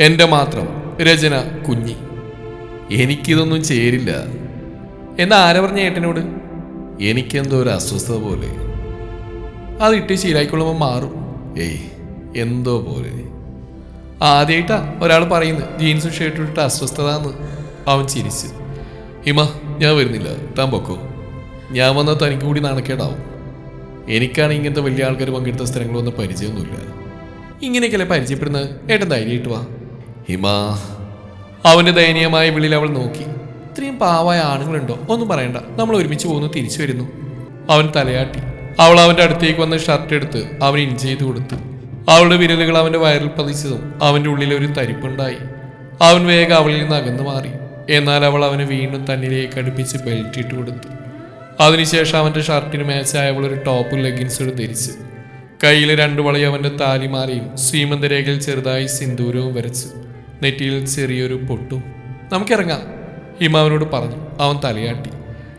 എന്റെ മാത്രം രചന കുഞ്ഞി. എനിക്കിതൊന്നും ചേരില്ല. എന്നാ ആര പറഞ്ഞ ഏട്ടനോട്? എനിക്കെന്തോ ഒരു അസ്വസ്ഥത പോലെ. അതിട്ട് ശീലായിക്കൊള്ളുമ്പോൾ മാറും. ഏയ് എന്തോ പോലെ. ആദ്യമായിട്ടാ ഒരാൾ പറയുന്നത് ജീൻസും ഷർട്ടും ഇട്ട അസ്വസ്ഥത എന്ന് അവൻ ചിരിച്ചു. ഹിമ ഞാൻ വരുന്നില്ല. താൻ പൊക്കോ? ഞാൻ വന്നാൽ തനിക്ക് കൂടി നാണക്കേടാവും. എനിക്കാണ് ഇങ്ങനത്തെ വലിയ ആൾക്കാർ പങ്കെടുത്ത സ്ഥലങ്ങളൊന്നും പരിചയമൊന്നുമില്ല. ഇങ്ങനെയൊക്കെയല്ലേ പരിചയപ്പെടുന്നത്? ഏട്ടൻ ധൈര്യമായിട്ട് വാ. ഹിമ. അവന്റെ ദയനീയമായ വിളിയിൽ അവൾ നോക്കി. ഇത്രയും പാവായ ആണുങ്ങളുണ്ടോ? ഒന്നും പറയണ്ട. നമ്മൾ ഒരുമിച്ച് പോകുന്നു തിരിച്ചു വരുന്നു. അവൻ തലയാട്ടി. അവൾ അവന്റെ അടുത്തേക്ക് വന്ന് ഷർട്ട് എടുത്ത് അവൻ ഇൻ ചെയ്ത് കൊടുത്തു. അവളുടെ വിരലുകൾ അവന്റെ വയറിൽ പതിച്ചതും അവന്റെ ഉള്ളിൽ ഒരു തരിപ്പുണ്ടായി. അവൻ വേഗം അവളിൽ നിന്ന് അകന്നു മാറി. എന്നാൽ അവൾ അവനെ വീണ്ടും തന്നിലേക്ക് അടുപ്പിച്ച് ബെൽറ്റ് ഇട്ട് കൊടുത്തു. അതിനുശേഷം അവന്റെ ഷർട്ടിന് മേച്ചായ അവൾ ഒരു ടോപ്പും ലെഗിൻസും ധരിച്ചു. കയ്യിലെ രണ്ടു വളയും അവന്റെ താലിമാലയും ശ്രീമന്തരേഖയിൽ ചെറുതായി സിന്ദൂരവും വരച്ചു. നെറ്റിയിൽ ചെറിയൊരു പൊട്ടും. നമുക്കിറങ്ങാം. ഹിമാവിനോട് പറഞ്ഞു. അവൻ തലയാട്ടി.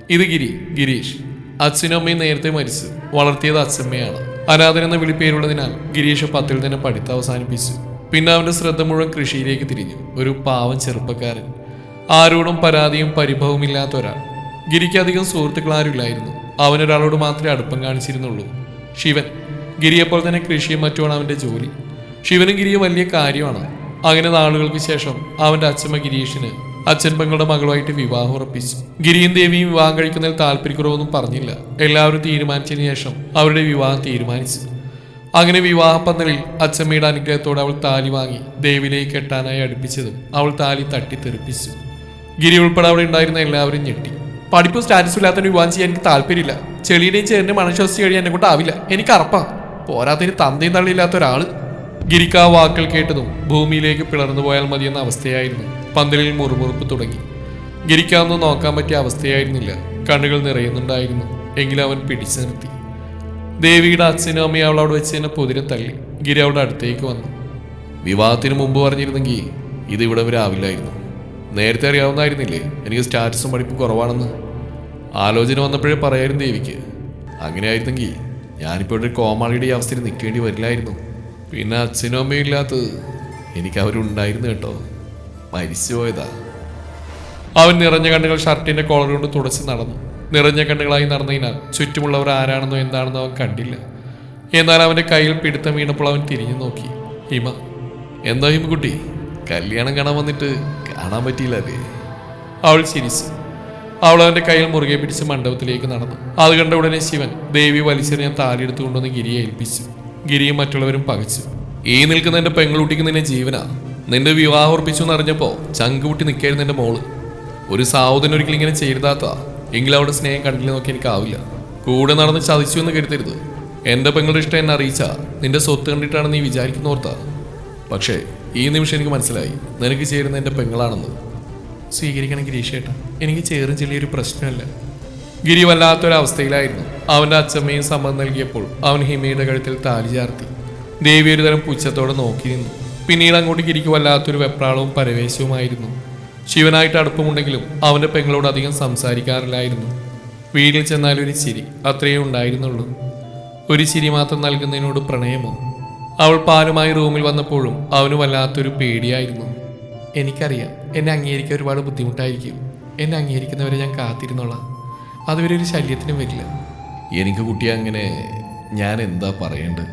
ഇത് ഗിരി ഗിരീഷ്. അച്ഛനും അമ്മയും നേരത്തെ മരിച്ചു. വളർത്തിയത് അച്ഛമ്മയാണ്. അനാഥൻ എന്ന വിളിപ്പേരുള്ളതിനാൽ ഗിരീഷ് പത്തിൽ തന്നെ പഠിത്തം അവസാനിപ്പിച്ചു. പിന്നെ അവന്റെ ശ്രദ്ധ മുഴുവൻ കൃഷിയിലേക്ക് തിരിഞ്ഞു. ഒരു പാവം ചെറുപ്പക്കാരൻ. ആരോടും പരാതിയും പരിഭവവും ഇല്ലാത്ത ഒരാൾ. ഗിരിക്ക് അധികം സുഹൃത്തുക്കൾ ആരുമില്ലായിരുന്നു. അവനൊരാളോട് മാത്രമേ അടുപ്പം കാണിച്ചിരുന്നുള്ളൂ. ശിവൻ. ഗിരിയെപ്പോൾ തന്നെ കൃഷിയും മറ്റുമാണ് അവന്റെ ജോലി. ശിവനും ഗിരിയും വലിയ കാര്യമാണ്. അങ്ങനെ നാളുകൾക്ക് ശേഷം അവന്റെ അച്ഛമ്മ ഗിരീഷിന് അച്ഛൻ പെങ്ങളുടെ മകളുമായിട്ട് വിവാഹം ഉറപ്പിച്ചു. ഗിരിയും ദേവിയും വിവാഹം കഴിക്കുന്നതിൽ താല്പര്യക്കുറവൊന്നും പറഞ്ഞില്ല. എല്ലാവരും തീരുമാനിച്ചതിന് ശേഷം അവരുടെ വിവാഹം തീരുമാനിച്ചു. അങ്ങനെ വിവാഹപ്പന്തലിൽ അച്ഛമ്മയുടെ അനുഗ്രഹത്തോടെ അവൾ താലി വാങ്ങി ദേവിലേക്ക് കെട്ടാനായി അടുപ്പിച്ചതും അവൾ താലി തട്ടിത്തെറിപ്പിച്ചു ഗിരി ഉൾപ്പെടെ അവിടെ ഉണ്ടായിരുന്ന എല്ലാവരും ഞെട്ടി. പഠിപ്പും സ്റ്റാറ്റസും ഇല്ലാത്ത വിവാഹം ചെയ്യാൻ എനിക്ക് താല്പര്യമില്ല. ചെളിയുടെയും ചേരിന്റെ മണശ്വാസി കഴിയാൻ എന്നെ കൊണ്ടാവില്ല എനിക്ക് അറപ്പാ. പോരാത്തതിന് തന്തയും തള്ളിയില്ലാത്ത ഒരാൾ. ഗിരിക്ക് ആ വാക്കുകൾ കേട്ടതും ഭൂമിയിലേക്ക് പിളർന്നു പോയാൽ മതിയെന്ന അവസ്ഥയായിരുന്നു. പന്തലിൽ മുറുമുറുപ്പ് തുടങ്ങി. ഗിരിക്കാവുന്ന നോക്കാൻ പറ്റിയ അവസ്ഥയായിരുന്നില്ല. കണ്ണുകൾ നിറയുന്നുണ്ടായിരുന്നു. എങ്കിലും അവൻ പിടിച്ചു നിർത്തി. ദേവിയുടെ അച്ഛനും അമ്മയും അവൾ അവിടെ വെച്ച് തന്നെ പൊതിരെ തള്ളി. ഗിരി അവളുടെ അടുത്തേക്ക് വന്നു. വിവാഹത്തിന് മുമ്പ് പറഞ്ഞിരുന്നെങ്കിൽ ഇത് ഇവിടെ വരെ ആവില്ലായിരുന്നു. നേരത്തെ അറിയാവുന്നായിരുന്നില്ലേ എനിക്ക് സ്റ്റാറ്റസും പഠിപ്പും കുറവാണെന്ന്. ആലോചന വന്നപ്പോഴേ പറയായിരുന്നു ദേവിക്ക്. അങ്ങനെ ആയിരുന്നെങ്കിൽ ഞാനിപ്പോൾ ഒരു കോമാളിയുടെ അവസ്ഥയിൽ നിൽക്കേണ്ടി വരില്ലായിരുന്നു. പിന്നെ അച്ഛനും അമ്മയും ഇല്ലാത്തത് എനിക്ക് അവരുണ്ടായിരുന്നു കേട്ടോ. മരിച്ചുപോയതാ അവൻ നിറഞ്ഞ കണ്ണുകൾ ഷർട്ടിന്റെ കോളർ കൊണ്ട് തുടച്ച് നടന്നു. നിറഞ്ഞ കണ്ണുകളായി നടന്നതിനാൽ ചുറ്റുമുള്ളവർ ആരാണെന്നോ എന്താണെന്നോ അവൻ കണ്ടില്ല. എന്നാൽ അവന്റെ കയ്യിൽ പിടുത്തം വീണപ്പോൾ അവൻ തിരിഞ്ഞു നോക്കി. ഹിമ എന്താ ഹിമകുട്ടി കല്യാണം കാണാൻ വന്നിട്ട് കാണാൻ പറ്റിയില്ല അല്ലേ? അവൾ ചിരിച്ചു. അവൾ അവന്റെ കയ്യിൽ മുറുകെ പിടിച്ച് മണ്ഡപത്തിലേക്ക് നടന്നു. അത് കണ്ട ഉടനെ ശിവൻ ദേവി വലിച്ചെറിയാൻ താലിയെടുത്തുകൊണ്ടുവന്ന് ഗിരിയെ ഏൽപ്പിച്ചു. ഗിരിയും മറ്റുള്ളവരും പകച്ചു. ഈ നിൽക്കുന്ന എന്റെ പെങ്ങളുട്ടിക്ക് നിന്നെ ജീവനാ. നിന്റെ വിവാഹം ഉറപ്പിച്ചു എന്നറിഞ്ഞപ്പോ ചങ്കുകുട്ടി നിൽക്കായിരുന്നു എന്റെ മോൾ. ഒരു സാവുതൻ ഒരിക്കലും ഇങ്ങനെ ചെയ്താത്ത എങ്കിലും അവിടെ സ്നേഹം കണ്ടില്ല നോക്കി എനിക്കാവില്ല. കൂടെ നടന്ന് ചതിച്ചു എന്ന് കരുതരുത്. എന്റെ പെങ്ങളുടെ ഇഷ്ടം എന്നെ അറിയിച്ച. നിന്റെ സ്വത്ത് കണ്ടിട്ടാണ് നീ വിചാരിക്കുന്ന ഓർത്താ പക്ഷേ ഈ നിമിഷം എനിക്ക് മനസ്സിലായി. നിനക്ക് ചേരുന്ന എന്റെ പെങ്ങളാണെന്ന്. സ്വീകരിക്കണം ഗിരീഷേട്ട. എനിക്ക് ചേർന്ന് ചെറിയൊരു പ്രശ്നമല്ല. ഗിരി വല്ലാത്തൊരവസ്ഥയിലായിരുന്നു അവന്റെ അച്ഛമ്മയും സമ്മതം നൽകിയപ്പോൾ അവൻ ഹിമയുടെ കഴുത്തിൽ താലി ചാർത്തി. ദേവി ഒരു തരം പുച്ഛത്തോടെ നോക്കി നിന്നു. പിന്നീട് അങ്ങോട്ട് ഗിരിക്ക് വല്ലാത്തൊരു വെപ്രാളവും പരവേശവുമായിരുന്നു. ശിവനായിട്ട് അടുപ്പമുണ്ടെങ്കിലും അവന്റെ പെങ്ങളോട് അധികം സംസാരിക്കാറില്ലായിരുന്നു. വീട്ടിൽ ചെന്നാൽ ഒരു ചിരി അത്രയേ ഉണ്ടായിരുന്നുള്ളൂ. ഒരു ചിരി മാത്രം നൽകുന്നതിനോട് പ്രണയമോ? അവൾ പാലുമായി റൂമിൽ വന്നപ്പോഴും അവന് വല്ലാത്തൊരു പേടിയായിരുന്നു. എനിക്കറിയാം എന്നെ അംഗീകരിക്കാൻ ഒരുപാട് ബുദ്ധിമുട്ടായിരിക്കും. എന്നെ അംഗീകരിക്കുന്നവരെ ഞാൻ കാത്തിരുന്നോളാം. അതുവരെ ഒരു ശല്യത്തിനും വരില്ല. എനിക്ക് കുട്ടി അങ്ങനെ ഞാൻ എന്താ പറയേണ്ടത്?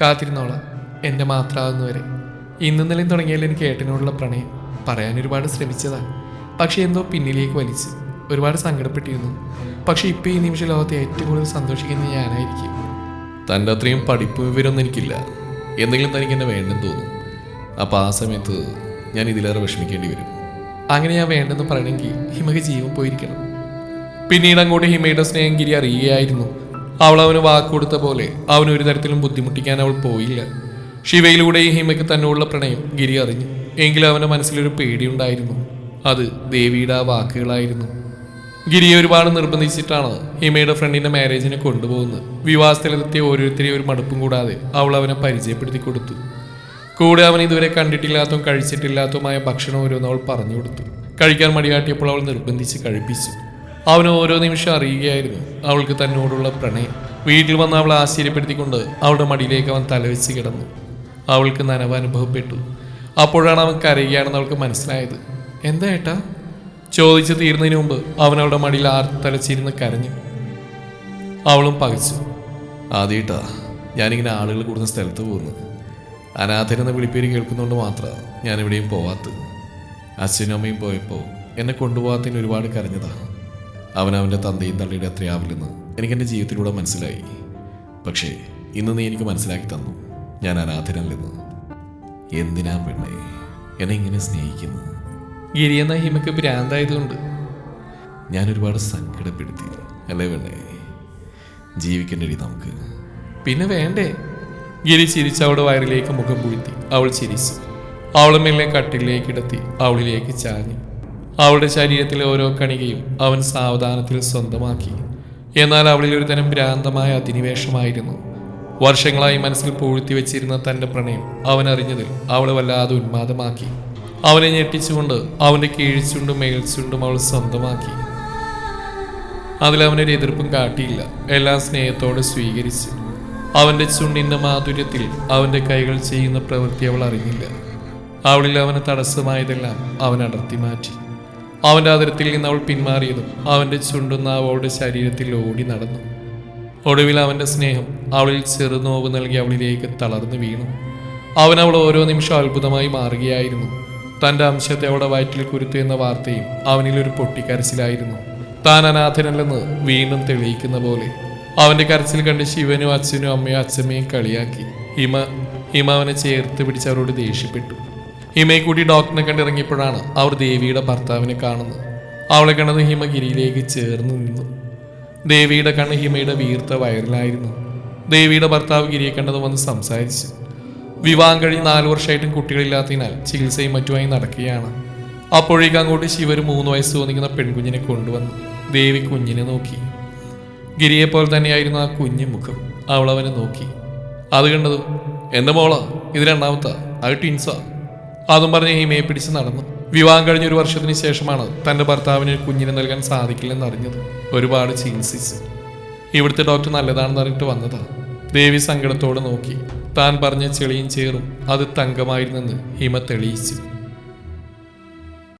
കാത്തിരുന്നോളാം. എന്റെ മാത്രമാകുന്നവരെ ഇന്നും നിലയും തുടങ്ങിയാലും എനിക്ക് ഏട്ടനോടുള്ള പ്രണയം. പറയാൻ ഒരുപാട് ശ്രമിച്ചതാണ് പക്ഷേ എന്തോ പിന്നിലേക്ക് വലിച്ചു. ഒരുപാട് സങ്കടപ്പെട്ടിരുന്നു. പക്ഷെ ഇപ്പോൾ ഈ നിമിഷ ലോകത്തെ ഏറ്റവും കൂടുതൽ സന്തോഷിക്കുന്നത് ഞാനായിരിക്കും. തന്റെ അത്രയും പഠിപ്പ് വിവരമൊന്നും എനിക്കില്ല. എന്തെങ്കിലും തനിക്ക് എന്നെ വേണ്ടെന്ന് തോന്നും. അപ്പോൾ ആ സമയത്ത് ഞാൻ ഇതിലേറെ വിഷമിക്കേണ്ടി വരും. അങ്ങനെ ഞാൻ വേണ്ടെന്ന് പറയണമെങ്കിൽ ഹിമക്ക് ജീവൻ പോയിരിക്കണം. പിന്നീട് അങ്ങോട്ട് ഹിമയുടെ സ്നേഹം ഗിരി അറിയുകയായിരുന്നു. അവൾ അവന് വാക്കുകൊടുത്ത പോലെ അവന് ഒരു തരത്തിലും ബുദ്ധിമുട്ടിക്കാൻ അവൾ പോയില്ല. ശിവയിലൂടെ ഈ ഹിമയ്ക്ക് തന്നോടുള്ള പ്രണയം ഗിരി അറിഞ്ഞു. എങ്കിലും അവന്റെ മനസ്സിലൊരു പേടിയുണ്ടായിരുന്നു. അത് ദേവിയുടെ ആ വാക്കുകളായിരുന്നു. ഗിരിയെ ഒരുപാട് നിർബന്ധിച്ചിട്ടാണ് ഹിമയുടെ ഫ്രണ്ടിന്റെ മാരേജിനെ കൊണ്ടുപോകുന്നത്. വിവാഹസ്ഥലത്തെത്തിയ ഓരോരുത്തരെയും ഒരു മടുപ്പും കൂടാതെ അവൾ അവനെ പരിചയപ്പെടുത്തി കൊടുത്തു. കൂടെ അവൻ ഇതുവരെ കണ്ടിട്ടില്ലാത്തതും കഴിച്ചിട്ടില്ലാത്തതുമായ ഭക്ഷണം ഓരോന്ന് അവൾ പറഞ്ഞു കൊടുത്തു. കഴിക്കാൻ മടിയാട്ടിയപ്പോൾ അവൾ നിർബന്ധിച്ച് കഴിപ്പിച്ചു. അവൻ ഓരോ നിമിഷം അറിയുകയായിരുന്നു. അവൾക്ക് തന്നോടുള്ള പ്രണയം. വീട്ടിൽ വന്ന് അവളെ ആശ്ചര്യപ്പെടുത്തിക്കൊണ്ട് അവളുടെ മടിയിലേക്ക് അവൻ തലവെച്ച് കിടന്നു. അവൾക്ക് നനവ് അനുഭവപ്പെട്ടു അപ്പോഴാണ് അവൻ കരയുകയാണെന്ന് അവൾക്ക് മനസ്സിലായത്. എന്താ ഏട്ടാ? ചോദിച്ചു തീരുന്നതിന് മുമ്പ് അവൻ അവളുടെ മടിയിൽ ആർത്തലച്ചിരുന്ന് കരഞ്ഞു. അവളും പകച്ചു. ആദ്യമായിട്ടാ ഞാനിങ്ങനെ ആളുകൾ കൂടുന്ന സ്ഥലത്ത് പോകുന്നത്. അനാഥരെന്ന വിളിപ്പേര് കേൾക്കുന്നതുകൊണ്ട് മാത്രമാണ് ഞാനിവിടെയും പോവാത്തത്. അച്ഛനും അമ്മയും പോയപ്പോൾ എന്നെ കൊണ്ടുപോകാത്തതിന് ഒരുപാട് കരഞ്ഞതാ. അവൻ അവന്റെ തന്തയും തള്ളിയുടെ അത്രയാവില്ലെന്ന് എനിക്ക് എന്റെ ജീവിതത്തിലൂടെ മനസ്സിലായി. പക്ഷേ ഇന്ന് നീ എനിക്ക് മനസ്സിലാക്കി തന്നു. ഞാൻ അനാഥനല്ലെന്ന് എന്തിനാ പെണ്ണേ എന്നെ ഇങ്ങനെ സ്നേഹിക്കുന്നു? ഗിരി എന്ന ഹിമക്ക് ഭ്രാന്തായതുകൊണ്ട്. ഞാൻ ഒരുപാട് സങ്കടപ്പെടുത്തി അല്ലേ പെണ്ണേ? രീതി നമുക്ക്. പിന്നെ വേണ്ടേ? ഗിരി ചിരിച്ച് അവളുടെ വയറിലേക്ക് മുഖം പൂഴ്ത്തി. അവൾ ചിരിച്ചു. അവളെ മെല്ലെ കട്ടിലേക്ക് ഇടത്തി അവളിലേക്ക് ചാഞ്ഞു. അവളുടെ ശരീരത്തിലെ ഓരോ കണികയും അവൻ സാവധാനത്തിൽ സ്വന്തമാക്കി. എന്നാൽ അവളിൽ ഒരു തരം ഭ്രാന്തമായ അധിനിവേശമായിരുന്നു. വർഷങ്ങളായി മനസ്സിൽ പൂഴ്ത്തി വെച്ചിരുന്ന തന്റെ പ്രണയം അവൻ അറിഞ്ഞതിൽ അവളെ വല്ലാതെ ഉന്മാദമാക്കി. അവനെ ഞെട്ടിച്ചുകൊണ്ട് അവന്റെ കീഴ്ച്ചുണ്ടും മേൽച്ചുണ്ടും അവൾ സ്വന്തമാക്കി. അതിൽ അവനൊരു എതിർപ്പും കാട്ടിയില്ല. എല്ലാം സ്നേഹത്തോടെ സ്വീകരിച്ചു. അവന്റെ ചുണ്ടിന്റെ മാധുര്യത്തിൽ അവന്റെ കൈകൾ ചെയ്യുന്ന പ്രവൃത്തി അവൾ അറിഞ്ഞില്ല. അവളിൽ അവന് തടസ്സമായതെല്ലാം അവൻ അടർത്തി മാറ്റി. അവന്റെ അതിരത്തിൽ നിന്ന് അവൾ പിന്മാറിയതും അവന്റെ ചുണ്ടുന്ന അവളുടെ ശരീരത്തിൽ ഓടി നടന്നു. ഒടുവിൽ അവന്റെ സ്നേഹം അവളിൽ ചെറുനോവ് നൽകി അവളിലേക്ക് തളർന്നു വീണു. അവൻ അവൾ ഓരോ നിമിഷം അത്ഭുതമായി മാറുകയായിരുന്നു. തന്റെ അംശത്തെ അവളുടെ വയറ്റിൽ കുരുത്തു എന്ന വാർത്തയും അവനിൽ ഒരു പൊട്ടിക്കരച്ചിലായിരുന്നു. താൻ അനാഥനല്ലെന്ന് വീണ്ടും തെളിയിക്കുന്ന പോലെ അവന്റെ കരച്ചിൽ കണ്ട് ശിവനും അച്ഛനും അമ്മയും അച്ഛമ്മയും കളിയാക്കി. ഹിമ ഹിമ അവനെ ചേർത്ത് പിടിച്ച് അവരോട് ദേഷ്യപ്പെട്ടു. ഹിമയെ കൂട്ടി ഡോക്ടറിനെ കണ്ടിറങ്ങിയപ്പോഴാണ് അവർ ദേവിയുടെ ഭർത്താവിനെ കാണുന്നത്. അവളെ കണ്ടത് ഹിമഗിരിയിലേക്ക് ചേർന്ന് നിന്നു. ദേവിയുടെ കണ്ണ് ഹിമയുടെ വീർത്ത വയറിലായിരുന്നു. ദേവിയുടെ ഭർത്താവ് ഗിരിയെ കണ്ടത് വന്ന് സംസാരിച്ചു. വിവാഹം കഴിഞ്ഞ് നാലു വർഷമായിട്ടും കുട്ടികളില്ലാത്തതിനാൽ ചികിത്സയും മറ്റുമായി നടക്കുകയാണ്. അപ്പോഴേക്ക് അങ്ങോട്ട് ശിവര് മൂന്ന് വയസ്സ് തോന്നിക്കുന്ന പെൺകുഞ്ഞിനെ കൊണ്ടുവന്നു. ദേവി കുഞ്ഞിനെ നോക്കി. ഗിരിയെ പോലെ തന്നെയായിരുന്നു ആ കുഞ്ഞു മുഖം. അവൾ അവനെ നോക്കി. അത് കണ്ടതും എന്റെ മോളാ ഇത് രണ്ടാമത്താ അത് ടിൻസാ അതും പറഞ്ഞ് ഹിമയെ പിടിച്ച് നടന്നു. വിവാഹം കഴിഞ്ഞ ഒരു വർഷത്തിന് ശേഷമാണ് തന്റെ ഭർത്താവിന് കുഞ്ഞിനെ നൽകാൻ സാധിക്കില്ലെന്ന് അറിഞ്ഞത് ഒരുപാട് ചികിത്സിച്ച്. ഇവിടുത്തെ ഡോക്ടർ നല്ലതാണെന്ന് അറിഞ്ഞിട്ട് വന്നതാണ് ദേവി സങ്കടത്തോടെ നോക്കി. താൻ പറഞ്ഞ ചെളിയും ചേറും അത് തങ്കമായിരുന്നെന്ന് ഹിമ തെളിയിച്ചു.